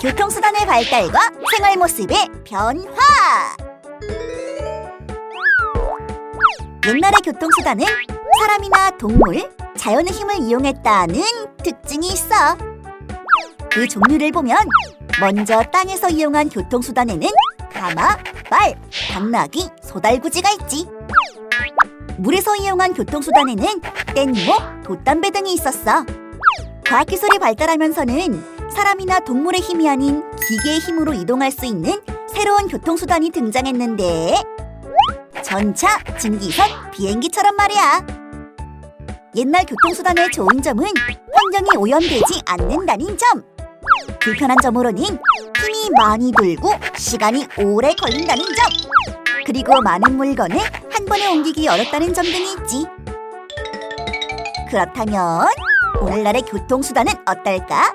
교통수단의 발달과 생활 모습의 변화. 옛날의 교통수단은 사람이나 동물, 자연의 힘을 이용했다는 특징이 있어. 그 종류를 보면 먼저 땅에서 이용한 교통수단에는 가마, 말, 당나귀, 소달구지가 있지. 물에서 이용한 교통수단에는 뗏목, 돛담배 등이 있었어. 과학기술이 발달하면서는 사람이나 동물의 힘이 아닌 기계의 힘으로 이동할 수 있는 새로운 교통수단이 등장했는데 전차, 증기선, 비행기처럼 말이야. 옛날 교통수단의 좋은 점은 환경이 오염되지 않는다는 점. 불편한 점으로는 힘이 많이 들고 시간이 오래 걸린다는 점. 그리고 많은 물건을 한 번에 옮기기 어렵다는 점 등이 있지. 그렇다면 오늘날의 교통수단은 어떨까?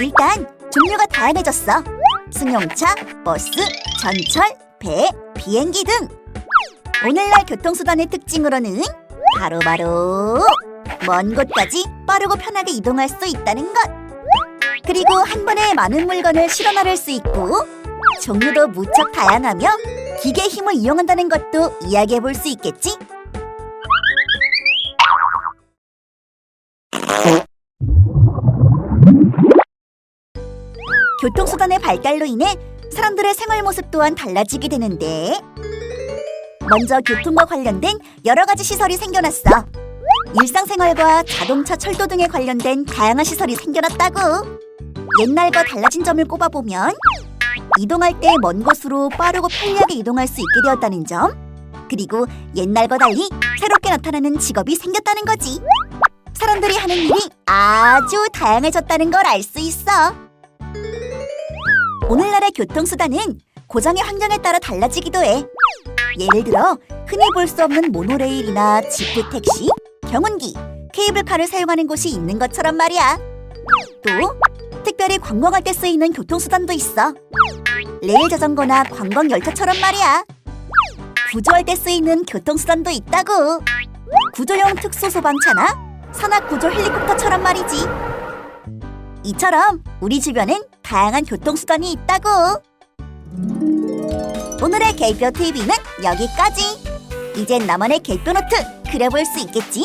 일단 종류가 다양해졌어. 승용차, 버스, 전철, 배, 비행기 등. 오늘날 교통수단의 특징으로는 바로 바로 먼 곳까지 빠르고 편하게 이동할 수 있다는 것. 그리고 한 번에 많은 물건을 실어 나를 수 있고 종류도 무척 다양하며 기계 힘을 이용한다는 것도 이야기해 볼 수 있겠지? 교통수단의 발달로 인해 사람들의 생활 모습 또한 달라지게 되는데 먼저 교통과 관련된 여러 가지 시설이 생겨났어. 일상생활과 자동차, 철도 등에 관련된 다양한 시설이 생겨났다고. 옛날과 달라진 점을 꼽아보면 이동할 때 먼 곳으로 빠르고 편리하게 이동할 수 있게 되었다는 점 그리고 옛날과 달리 새롭게 나타나는 직업이 생겼다는 거지 사람들이 하는 일이 아주 다양해졌다는 걸 알 수 있어 오늘날의 교통수단은 고장의 환경에 따라 달라지기도 해 예를 들어 흔히 볼 수 없는 모노레일이나 지프 택시, 경운기, 케이블카를 사용하는 곳이 있는 것처럼 말이야 또 특별히 관광할 때 쓰이는 교통수단도 있어. 레일 자전거나 관광 열차처럼 말이야. 구조할 때 쓰이는 교통수단도 있다고. 구조용 특수 소방차나 산악 구조 헬리콥터처럼 말이지. 이처럼 우리 주변엔 다양한 교통수단이 있다고. 오늘의 개표 TV는 여기까지. 이젠 나만의 개표 노트 그려볼 수 있겠지?